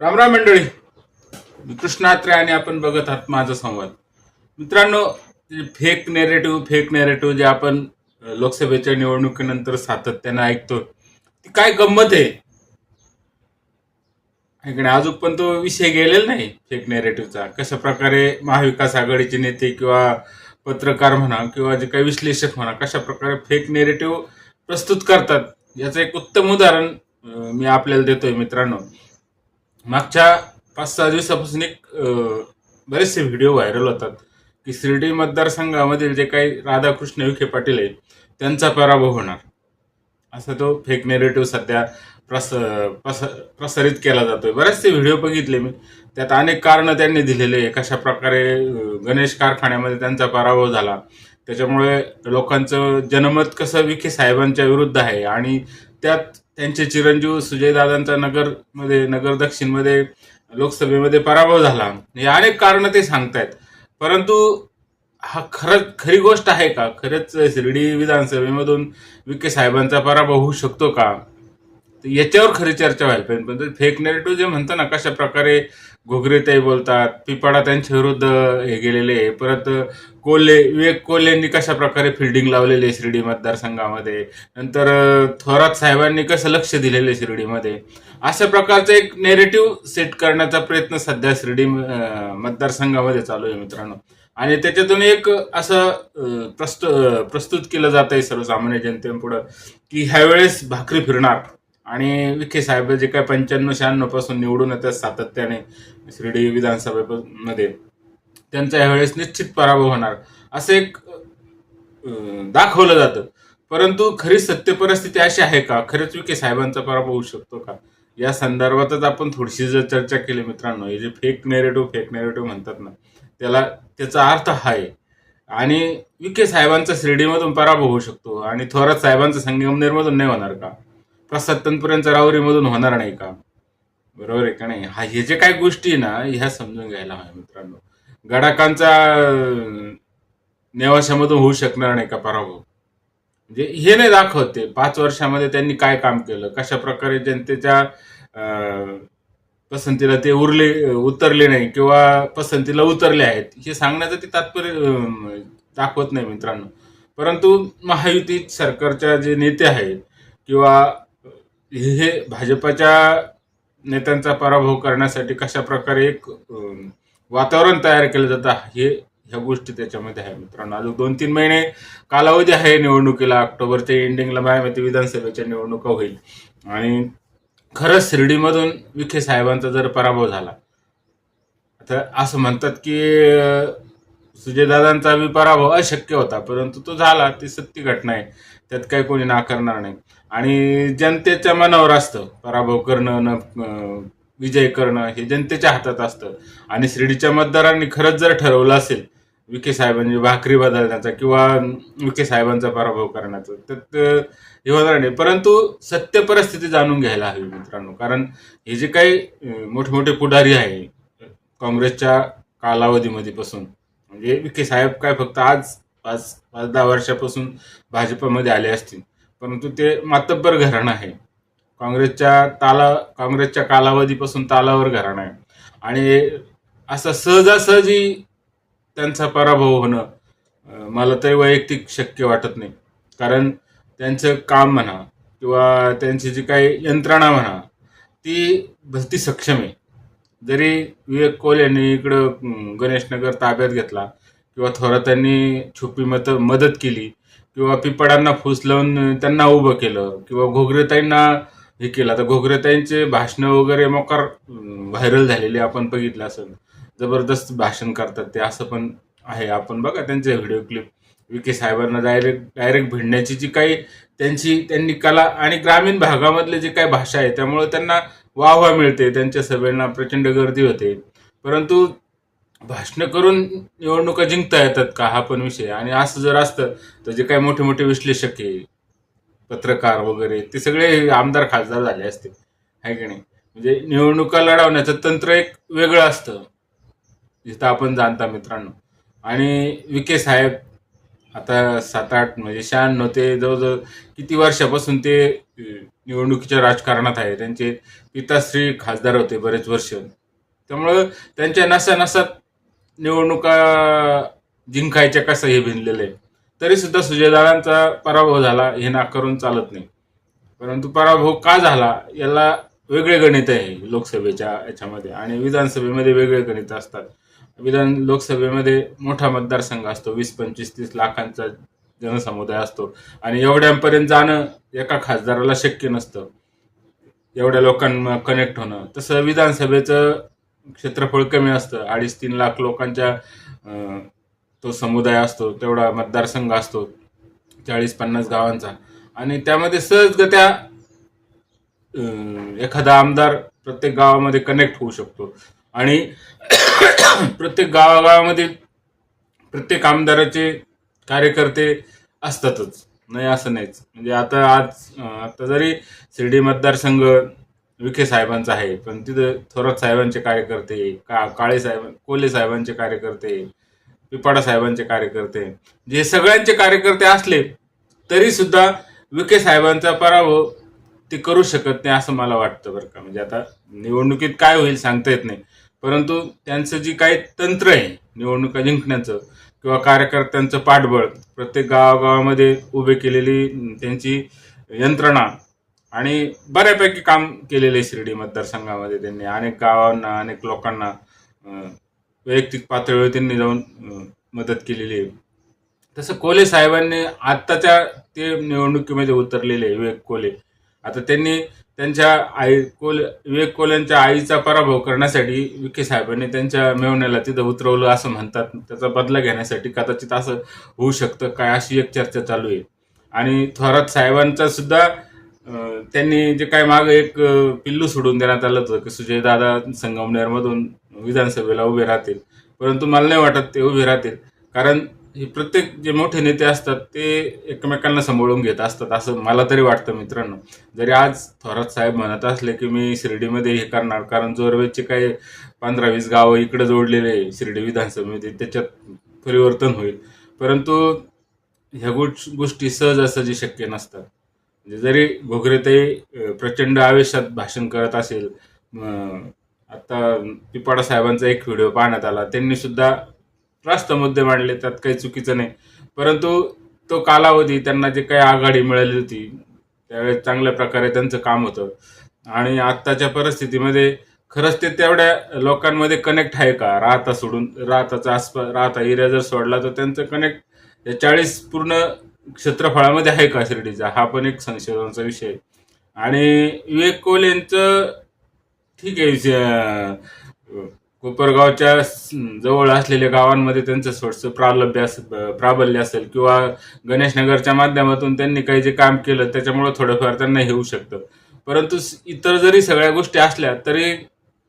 रामराम मंडळी. मी कृष्णात्रे आणि आपण बघत आहात माझा संवाद. मित्रांनो फेक नेरेटिव्ह फेक नेरेटिव्ह जे आपण लोकसभेच्या निवडणुकीनंतर सातत्यानं ऐकतो ती काय गंमत आहे? ऐकणे नाही? अजून पण तो विषय गेलेला नाही फेक नेरेटिव्हचा कशा प्रकारे महाविकास आघाडीचे नेते किंवा पत्रकार म्हणा किंवा जे काही विश्लेषक म्हणा कशा प्रकारे फेक नेरेटिव्ह प्रस्तुत करतात याचं एक उत्तम उदाहरण मी आपल्याला देतोय मित्रांनो. मागच्या पाच सहा दिवसापासून एक बरेचसे व्हिडिओ व्हायरल होतात की शिर्डी मतदारसंघामधील जे काही राधाकृष्ण विखे पाटील आहेत त्यांचा पराभव होणार. असा तो फेक नेरेटिव्ह सध्या प्रस प्रस प्रसारित केला जातोय. बरेचसे व्हिडिओ बघितले मी. त्यात अनेक कारणं त्यांनी दिलेले आहे. कशा प्रकारे गणेश कारखान्यामध्ये त्यांचा पराभव झाला. त्याच्यामुळे लोकांचं जनमत कसं विखे साहेबांच्या विरुद्ध आहे आणि त्यात त्यांचे चिरंजीव सुजयदादांचा नगरमध्ये नगर दक्षिणमध्ये लोकसभेमध्ये पराभव झाला. हे अनेक कारणं ते सांगतायत. परंतु हा खरं खरी गोष्ट आहे का? खरंच शिर्डी विधानसभेमधून विखे साहेबांचा पराभव होऊ शकतो का? तर याच्यावर खरी चर्चा व्हायला पाहिजे. पण फेक नेरेटिव्ह जे म्हणतो ना कशा प्रकारे घोगरेताई बोलतात पिपाडा त्यांच्या विरुद्ध हे गेलेले आहे. परत कोल्हे विवेक कोल्हेंनी कशा प्रकारे फिल्डिंग लावलेली आहे शिर्डी मतदारसंघामध्ये? नंतर थोरात साहेबांनी कसं लक्ष दिलेलं आहे शिर्डीमध्ये? अशा प्रकारचं एक नेरेटिव्ह सेट करण्याचा प्रयत्न सध्या शिर्डी मतदारसंघामध्ये चालू आहे मित्रांनो. आणि त्याच्यातून एक असं अं, प्रस्तुत केलं जात आहे सर्वसामान्य जनतेपुढं की ह्यावेळेस भाकरी फिरणार. आणि विखे साहेब जे काय पंच्याण्णव शहाण्णवपासून निवडून येतात सातत्याने शिर्डी विधानसभेमध्ये त्यांचा यावेळेस निश्चित पराभव होणार. असं एक दाखवलं जातं. परंतु खरी सत्य परिस्थिती अशी आहे का? खरंच विखे साहेबांचा पराभव होऊ शकतो का? या संदर्भातच आपण थोडीशी जर चर्चा केली मित्रांनो हे जे फेक नेरेटिव्ह फेक नेरेटिव्ह म्हणतात ना त्याला त्याचा अर्थ हा आहे. आणि विखे साहेबांचा शिर्डीमधून पराभव होऊ शकतो आणि थोरात साहेबांचा संगमनेरमधून नाही होणार का? प्रसाद तंतपर्यंत रावरीमधून होणार नाही का बरोबर आहे का नाही? हा हे जे काही गोष्टी आहे ना ह्या समजून घ्यायला हव्या मित्रांनो. गडाकांचा नेवाशामधून होऊ शकणार नाही का पराभव? म्हणजे हे नाही दाखवते पाच वर्षामध्ये त्यांनी काय काम केलं कशा प्रकारे जनतेच्या पसंतीला ते उरले उतरले नाही किंवा पसंतीला उतरले आहेत हे सांगण्याचं ते तात्पर्य दाखवत नाही मित्रांनो. परंतु महायुती सरकारच्या जे नेते आहेत किंवा हे भाजपाच्या नेत्यांचा पराभव करण्यासाठी कशा प्रकारे एक वातावरण तयार केलं जातं हे ह्या गोष्टी त्याच्यामध्ये आहे मित्रांनो. अजून दोन तीन महिने कालावधी आहे निवडणुकीला. ऑक्टोबरच्या एंडिंगला मायामती विधानसभेच्या निवडणुका होईल. आणि खरंच शिर्डीमधून विखे साहेबांचा जर पराभव झाला तर असं म्हणतात की सुजयदादांचा बी पराभव अशक्य होता परंतु तो झाला ती सत्य घटना आहे. त्यात काही कोणी नाकारणार नाही. आणि जनतेच्या मनावर असतं पराभव करणं न विजय करणं हे जनतेच्या हातात असतं. आणि शिर्डीच्या मतदारांनी खरंच जर ठरवलं असेल विखे साहेबांची भाकरी बदलण्याचा किंवा विखे साहेबांचा पराभव करण्याचा तर हे होणार नाही. परंतु सत्य परिस्थिती जाणून घ्यायला हवी मित्रांनो. कारण हे जे काही मोठमोठे पुढारी आहे काँग्रेसच्या कालावधीमध्ये पासून म्हणजे विखे साहेब काय फक्त आज पाच पाच दहा वर्षापासून भाजपमध्ये आले असतील. परंतु ते मातब्बर घराणं आहे. काँग्रेसच्या ताला काँग्रेसच्या कालावधीपासून तालावर घराणं आहे. आणि असं सहजासहजी त्यांचा पराभव होणं मला तरी वैयक्तिक शक्य वाटत नाही. कारण त्यांचं काम म्हणा किंवा त्यांची जी काही यंत्रणा म्हणा ती भलती सक्षम आहे. जरी विवेक कोल यांनी इकडं गणेशनगर ताब्यात घेतला किंवा थोरातांनी छुपी मत मदत केली किंवा पिपडांना फूस लावून त्यांना उभं केलं किंवा घोगरेताईंना हे केलं. आता घोगरेताईंचे भाषणं वगैरे मोकार व्हायरल झालेले आपण बघितलं असं जबरदस्त भाषण करतात ते असं पण आहे. आपण बघा त्यांचे व्हिडिओ क्लिप. विखे साहेबांना डायरेक्ट डायरेक्ट भिडण्याची जी काही त्यांची त्यांनी कला आणि ग्रामीण भागामधले जे काही भाषा आहे त्यामुळे त्यांना वाहवा मिळते. त्यांच्या सभेंना प्रचंड गर्दी होते. परंतु भाषणं करून निवडणुका जिंकता येतात का? हा पण विषय आणि असं जर असतं तर जे काही मोठे मोठे विश्लेषक आहे पत्रकार वगैरे ते सगळे आमदार खासदार झाले असते. आहे की नाही? म्हणजे निवडणुका लढवण्याचं तंत्र एक वेगळं असतं जिथं आपण जाणता मित्रांनो. आणि विखे साहेब आता सात आठ म्हणजे शहाण्णव ते जवळजवळ किती वर्षापासून ते निवडणुकीच्या राजकारणात आहे. त्यांचे पिताश्री खासदार होते बरेच वर्ष. त्यामुळं त्यांच्या नसा नसात निवडणुका जिंकायच्या कसं हे भिनलेलं आहे? तरी सुद्धा सुजयदारांचा पराभव झाला हे नाकारून चालत नाही. परंतु पराभव का झाला याला वेगळे गणित आहे लोकसभेच्या याच्यामध्ये आणि विधानसभेमध्ये वेगळे गणित असतात. विधान लोकसभेमध्ये मोठा मतदारसंघ असतो वीस पंचवीस तीस लाखांचा जनसमुदाय असतो आणि एवढ्यांपर्यंत जाणं एका खासदाराला शक्य नसतं. एवढ्या लोकांना कनेक्ट होणं. तसं विधानसभेचं क्षेत्रफळ कमी असतं. अडीच तीन लाख लोकांच्या तो समुदाय असतो तेवढा मतदारसंघ असतो चाळीस पन्नास गावांचा. आणि त्यामध्ये सहजगत्या एखादा आमदार प्रत्येक गावामध्ये कनेक्ट होऊ शकतो. आणि प्रत्येक गावागावामध्ये प्रत्येक आमदाराचे कार्यकर्ते असतातच. नाही असं नाहीच. म्हणजे आता आज आता जरी शिर्डी मतदारसंघ विखे साहेबांचा आहे. पण तिथं थोरात साहेबांचे कार्यकर्ते का काळे साहेब कोल्हे साहेबांचे कार्यकर्ते पिपाडा साहेबांचे कार्यकर्ते जे सगळ्यांचे कार्यकर्ते असले तरी सुद्धा विखे साहेबांचा पराभव ते करू शकत नाही असं मला वाटतं बरं का. म्हणजे आता निवडणुकीत काय होईल सांगता येत नाही. परंतु त्यांचं जी काही तंत्र आहे निवडणुका जिंकण्याचं किंवा कार्यकर्त्यांचं पाठबळ प्रत्येक गावागावामध्ये उभे केलेली त्यांची यंत्रणा आणि बऱ्यापैकी काम केलेलं आहे शिर्डी मतदारसंघामध्ये त्यांनी. अनेक गावांना अनेक लोकांना वैयक्तिक पातळीवर त्यांनी जाऊन मदत केलेली आहे. तसं कोले साहेबांनी आत्ताच्या ते निवडणुकीमध्ये उतरलेले आहे, विवेक कोले. आता त्यांनी त्यांच्या आई कोले विवेक कोल्यांच्या आईचा पराभव करण्यासाठी विखे साहेबांनी त्यांच्या मेवण्याला तिथं उतरवलं असं म्हणतात. त्याचा बदला घेण्यासाठी कदाचित असं होऊ शकतं काय अशी एक चर्चा चालू आहे. आणि थोरात साहेबांचा सुद्धा त्यांनी जे काय माग एक पिल्लू सोडून देण्यात आलं होतं की सुजय दादा संगमनेरमधून विधानसभेला उभे राहतील. परंतु मला नाही वाटत ते उभे राहतील. कारण हे प्रत्येक जे मोठे नेते असतात ते एकमेकांना सांभाळून घेत असतात असं मला तरी वाटतं मित्रांनो. जरी आज थोरात साहेब म्हणत असले की मी शिर्डीमध्ये हे करणार कारण जोरवेचे काही पंधरा वीस गावं इकडे जोडलेले आहे शिर्डी विधानसभेमध्ये त्याच्यात परिवर्तन होईल. परंतु ह्या गोष् गोष्टी सहजासहजी शक्य नसतात. म्हणजे जरी घोगरेताई प्रचंड आवेशात भाषण करत असेल आता पिपाडा साहेबांचा एक व्हिडिओ पाहण्यात आला. त्यांनी सुद्धा रास्त मुद्दे मांडले त्यात काही चुकीचं नाही. परंतु तो कालावधी त्यांना जे काही आघाडी मिळाली होती त्यावेळेस चांगल्या प्रकारे त्यांचं काम होतं. आणि आत्ताच्या परिस्थितीमध्ये खरंच ते तेवढ्या लोकांमध्ये कनेक्ट आहे का? राहता सोडून राहताचा आसपास राहता एरिया जर सोडला तर त्यांचं कनेक्ट चाळीस पूर्ण क्षेत्रफळामध्ये आहे का शिर्डीचा? हा पण एक संशोधनाचा विषय. आहे. आणि विवेक कोल यांचं ठीक आहे कोपरगावच्या जवळ असलेल्या गावांमध्ये त्यांचं थोडंसं प्रालभ्य असेल प्राबल्य असेल किंवा गणेशनगरच्या माध्यमातून त्यांनी काही जे काम केलं त्याच्यामुळे थोडंफार त्यांना येऊ होऊ शकतं. परंतु इतर जरी सगळ्या गोष्टी असल्या तरी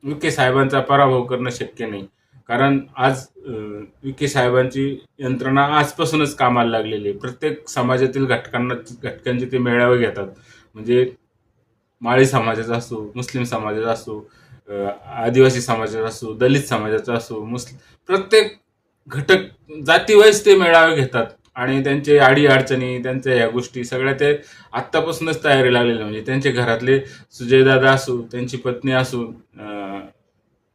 विखे साहेबांचा पराभव करणं शक्य नाही. कारण आज अं, विखे साहेबांची यंत्रणा आजपासूनच कामाला लागलेली आहे. प्रत्येक समाजातील घटकांना घटकांचे ते मेळावे घेतात. म्हणजे माळी समाजाचा असो मुस्लिम समाजाचा असो आदिवासी समाजाचा असो दलित समाजाचा असो मुस्लिम प्रत्येक घटक जातीवाईज ते मेळावे घेतात. आणि त्यांचे आडी अडचणी त्यांच्या या गोष्टी सगळ्या ते आत्तापासूनच तयारी लागलेल्या म्हणजे त्यांचे घरातले सुजयदादा असो त्यांची पत्नी असो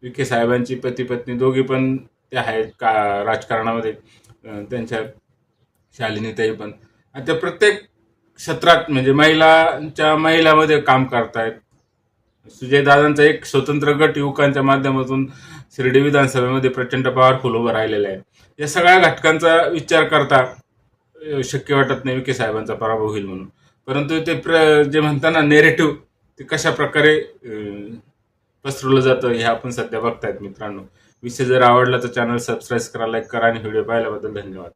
विखे साहेबांची पती पत्नी दोघी पण त्या आहेत का राजकारणामध्ये. त्यांच्या शालिनीताई पण. आणि त्या प्रत्येक क्षेत्रात म्हणजे महिलांच्या महिलामध्ये काम करतायत. सुजयदादांचा एक स्वतंत्र गट युवकांच्या माध्यमातून शिर्डी विधानसभेमध्ये प्रचंड पॉवरफुल उभं राहिलेला आहे. या सगळ्या घटकांचा विचार करता शक्य वाटत नाही विखे साहेबांचा पराभव होईल म्हणून. परंतु ते प्र जे म्हणताना नेरेटिव्ह ते कशा प्रकारे पसरवलं जातं हे आपण सध्या बघतायत मित्रांनो. विषय जर आवडला तर चॅनल सबस्क्राईब करा लाईक करा आणि व्हिडिओ पाहिल्याबद्दल धन्यवाद.